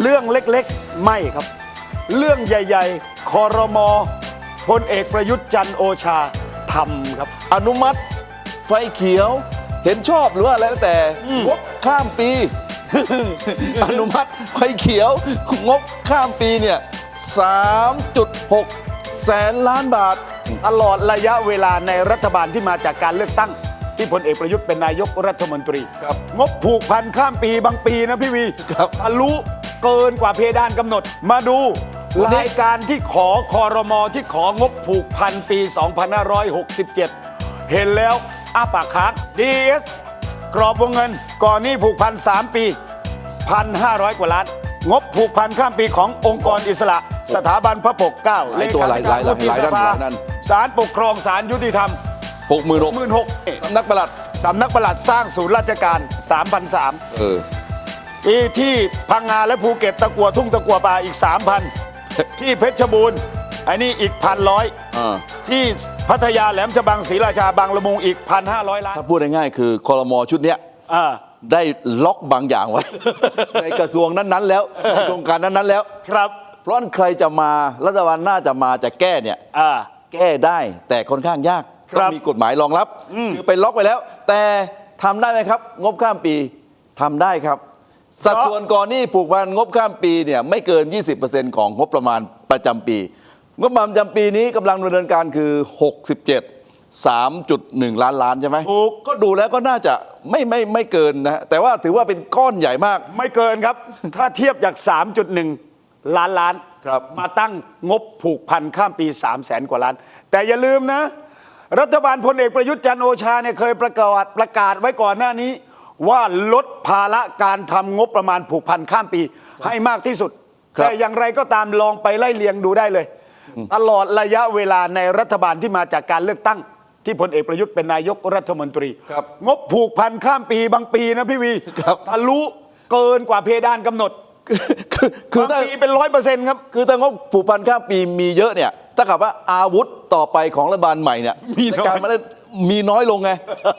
เรื่องเล็กๆ ไม่ครับ เรื่องใหญ่ ๆ คอรมอพลเอกประยุทธ์จันทร์โอชาทำครับ อนุมัติ ไฟเขียว เห็นชอบหรือว่าอะไรแล้วแต่งบข้ามปี อนุมัติไฟเขียวงบข้ามปีเนี่ย 3.6 แสนล้านบาท ตลอดระยะเวลาในรัฐบาลที่มาจากการเลือกตั้ง ที่พลเอกประยุทธ์เป็นนายกรัฐมนตรี ครับ งบผูกพันข้ามปีบางปีนะพี่วีครับทะลุ เกินกว่าเพดานกำหนด มาดูวันนี้รายการที่ขอคอรมอที่ของบผูกพันปี 2567 เห็นแล้วอ้าปากค้าง DS กรอบวงเงินก่อนหนี้ผูกพัน 3 ปี 1,500 กว่าล้าน งบผูกพันข้ามปีขององค์กรอิสระ สถาบันพระปกเกล้าหลายตัวหลายหลายหลายเลขธิกรวุฒิสภาหลายด้านหลายด้านศาลปกครองศาลยุติธรรม66,000 16,000สำนักปลัดสำนักปลัดสร้างศูนย์ราชการ3,300เออ ที่ที่พังงาและภูเก็ตตะกัวทุ่งตะกัวป่าอีก 3,000 ที่เพชรบูรณ์อันนี้อีกพันร้อยอ่าที่พัทยาแหลมฉบังศรีราชาบางละมุงอีก 1,500 ล้านถ้าพูดง่ายๆคือคอรมอชุดเนี้ยอ่า ได้ล็อกบางอย่างไว้ ในกระทรวงนั้นๆแล้วโครงการนั้นๆแล้ว ครับเพราะใครจะมารัฐบาลน่าจะมาจะแก้เนี่ย อ่า แก้ได้แต่ค่อนข้างยากครับต้องมีกฎหมายรองรับ คือไปล็อกไปแล้ว แต่ทำได้ไหมครับ งบข้ามปีทำได้ครับ สัดส่วนก่อนหนี้ผูกพันงบข้ามปีเนี่ยไม่เกิน 20%ของงบประมาณประจำปี งบประมาณประจำปีนี้กำลังดำเนินการคือ 67 3.1 ล้านล้านใช่ไหมถูกก็ดูแล้วก็น่าจะไม่ไม่ไม่เกินนะ แต่ว่าถือว่าเป็นก้อนใหญ่มาก ไม่เกินครับ ถ้าเทียบจาก 3.1 ล้านล้านครับมาตั้งงบผูกพันข้ามปี 3 0 0แสนกว่าล้าน แต่อย่าลืมนะ รัฐบาลพลเอกประยุทธ์จันทร์โอชาเนี่ยเคยประกาศประกาศไว้ก่อนหน้านี้ ว่าลดภาระการทำงบประมาณผูกพันข้ามปี ให้มากที่สุด ครับ แต่อย่างไรก็ตามลองไปไล่เลียงดูได้เลย ตลอดระยะเวลาในรัฐบาลที่มาจากการเลือกตั้ง ที่พลเอกประยุทธ์เป็นนายกรัฐมนตรี ครับ งบผูกพันข้ามปีบางปีนะพี่วีครับทะลุเกินกว่าเพดานกำหนดคือคือคืถ้าปีเป็นร้อยเปอร์เซ็นต์ครับ คือถ้างบผูกพันข้ามปีมีเยอะเนี่ยถ้ากับว่าอาวุธต่อไปของรัฐบาลใหม่เนี่ยมีน้อย ในการมาเล่น มีน้อยลงไง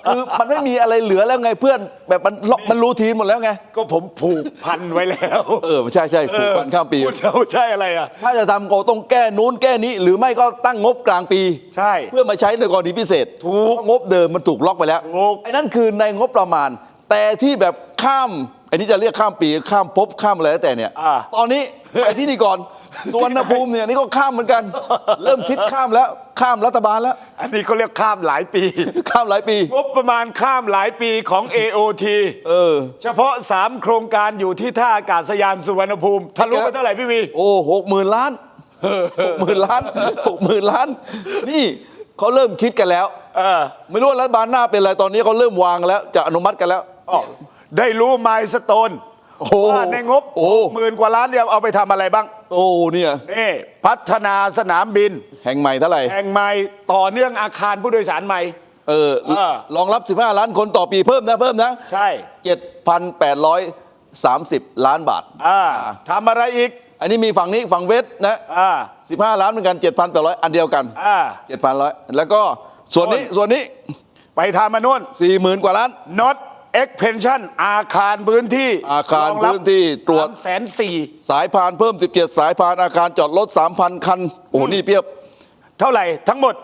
คือมันไม่มีอะไรเหลือแล้วไงเพื่อนแบบมันล็อกมันรูทีนหมดแล้วไง ก็ผมผูกพันไว้แล้วเออใช่ใช่ผูกพันข้ามปี พูดเอาใช่อะไรอะ ถ้าจะทำก็ต้องแก้นู้นแก้นี้ หรือไม่ก็ตั้งงบกลางปี ใช่ เพื่อมาใช้ในกรณีพิเศษถูกเพราะงบเดิมมันถูกล็อกไปแล้วถูก ไอ้นั่นคือในงบประมาณ แต่ที่แบบข้ามไอ้นี่จะเรียกข้ามปีข้ามภพข้ามอะไรแล้วแต่เนี่ย อ่า ตอนนี้ไปที่นี่ก่อน สุวรรณภูมิเนี่ยนี่ก็ข้ามเหมือนกัน เริ่มคิดข้ามแล้วข้ามรัฐบาลแล้ว อันนี้เขาเรียกข้ามหลายปี ข้ามหลายปี งบประมาณข้ามหลายปีของ AOT เออ เฉพาะ 3 โครงการอยู่ที่ท่าอากาศยานสุวรรณภูมิทะลุไปเท่าไหร่พี่วี โอ้หกหมื่นล้านหกหมื่นล้านหกหมื่นล้าน นี่เขาเริ่มคิดกันแล้วเออไม่รู้ว่ารัฐบาลหน้าเป็นอะไรตอนนี้เขาเริ่มวางแล้วจะอนุมัติกันแล้วอ๋อได้รู้ไมล์สโตน โอ้โหว่าในงบโอ้ หมื่นกว่าล้านเนี่ยเอาไปทำอะไรบ้างโอ้เนี่ยนี่พัฒนาสนามบิน แห่งใหม่เท่าไหร่ แห่งใหม่ต่อเนื่องอาคารผู้โดยสารใหม่ เออเออ รองรับ 15 ล้านคนต่อปีเพิ่มนะเพิ่มนะใช่7,830 ล้านบาท อ่าทำอะไรอีกอันนี้มีฝั่งนี้ฝั่งเวทนะ อ่า15 ล้านเหมือนกัน 7,800 อันเดียวกัน อ่า 7,100 แล้วก็ส่วนนี้ส่วนนี้ไปทำมานู่น 40,000 กว่าล้าน not expansion อาคารพื้นที่อาคารพื้นที่ตรวจ แสนสี่สายพานเพิ่ม 17 สายพานอาคารจอดรถ 3,000 คัน โอ้โหนี่เปรียบเท่าไหร่ทั้งหมด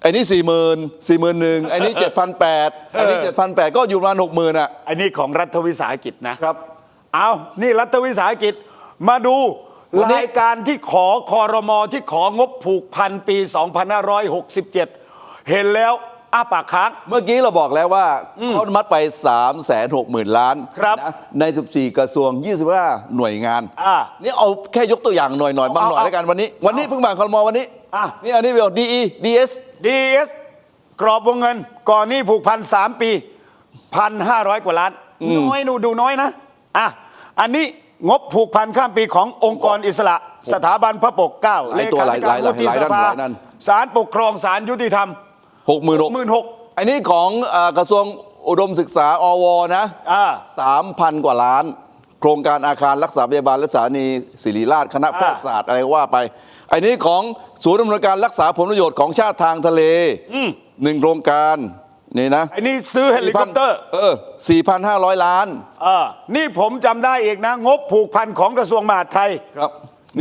ไอ้นี่4 0 0 0 0 4 1 0 0 0ไอ้นี่7,800ไอ้นี่7,800 ก็อยู่ประมาณ60,000อะ อันนี้ของรัฐวิสาหกิจนะครับ เอานี่รัฐวิสาหกิจมาดูวันนี้ รายการที่ขอคอรมอที่ของบผูกพันปี 2567 เห็นแล้ว อ้าปากค้าง เมื่อกี้เราบอกแล้วว่าเขาอนุมัติไป 3 6 0 0 0 0 ล้านครับนะใน 14 กระทรวง 25 หน่วยงานอ่านี่เอาแค่ยกตัวอย่างหน่อยหน่อยๆบางหน่อยเอาแล้วกันวันนี้ วันนี้เพิ่งมาคอรมอวันนี้อะ นี่อันนี้เบลดีดีเอส DS กรอบวงเงิน ก่อนหนี้ผูกพันสามปีพันห้าร้อยกว่าล้าน น้อยดูดูน้อยนะอะอันนี้งบผูกพันข้ามปีขององค์กรอิสระ สถาบันพระปกเกล้าหลายตัวหลายหลายหลายวุฒิสภาหลายด้านหลายด้าน ศาลปกครองศาลยุติธรรม หกหมื่นหกหมื่นหกอันนี้ของเอ่อกระทรวงอุดมศึกษาอวนะอ่า สามพันกว่าล้าน โครงการอาคารรักษาพยาบาลและสถานีศิริราชคณะแพทยศาสตร์อะไรก็ว่าไป อันนี้ของศูนย์ดำเนินการรักษาผลประโยชน์ของชาติทางทะเลหนึ่งโครงการนี่นะ ไอ้นี่ซื้อเฮลิคอปเตอร์ เออ 4,500 ล้านเออ นี่ผมจำได้อีกนะ งบผูกพันของกระทรวงมหาดไทยครับ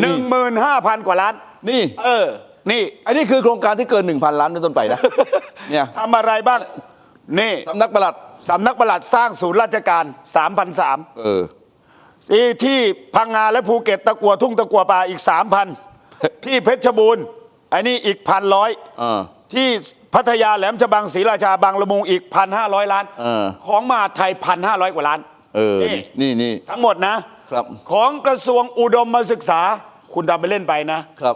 หนึ่งหมื่นห้าพันกว่าล้าน นี่ เออ นี่อันนี้คือโครงการที่เกิน 1,000 ล้านเป็นต้นไปนะ เนี่ยทำอะไรบ้าง นี่สำนักปลัดสำนักปลัดสร้างศูนย์ราชการ 3,003เออที่ที่พังงาและภูเก็ตตะกัวทุ่งตะกัวป่าอีก 3,000 ที่เพชรบูรณ์อันนี้อีกพันร้อยเออที่พัทยาแหลมฉบังศรีราชาบางละมุงอีก1,500ล้านเออของมหาดไทย1,500กว่าล้านเออนี่นี่นี่ทั้งหมดนะครับของกระทรวงอุดมศึกษา คุณทำไปเล่นไปนะครับ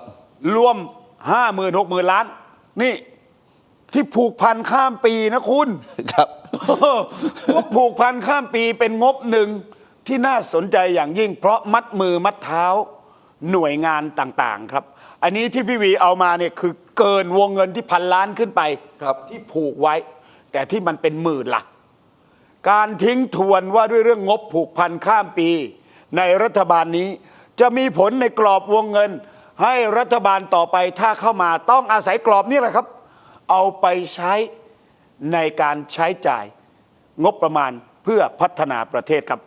รวม 5 0 0 0 0 6 0 0 0ล้าน นี่ ที่ผูกพันข้ามปีนะคุณ ครับ งบผูกพันข้ามปีเป็นงบหนึ่งที่น่าสนใจอย่างยิ่ง เพราะมัดมือมัดเท้าหน่วยงานต่างๆ ครับ อันนี้ที่พี่วีเอามาเนี่ยคือเกินวงเงินที่พันล้านขึ้นไปครับ ที่ผูกไว้ แต่ที่มันเป็นหมื่นหลักการทิ้งทวนว่าด้วยเรื่องงบผูกพันข้ามปี ในรัฐบาลนี้ จะมีผลในกรอบวงเงิน ให้รัฐบาลต่อไปถ้าเข้ามาต้องอาศัยกรอบนี้แหละครับ เอาไปใช้ในการใช้จ่ายงบประมาณเพื่อพัฒนาประเทศครับ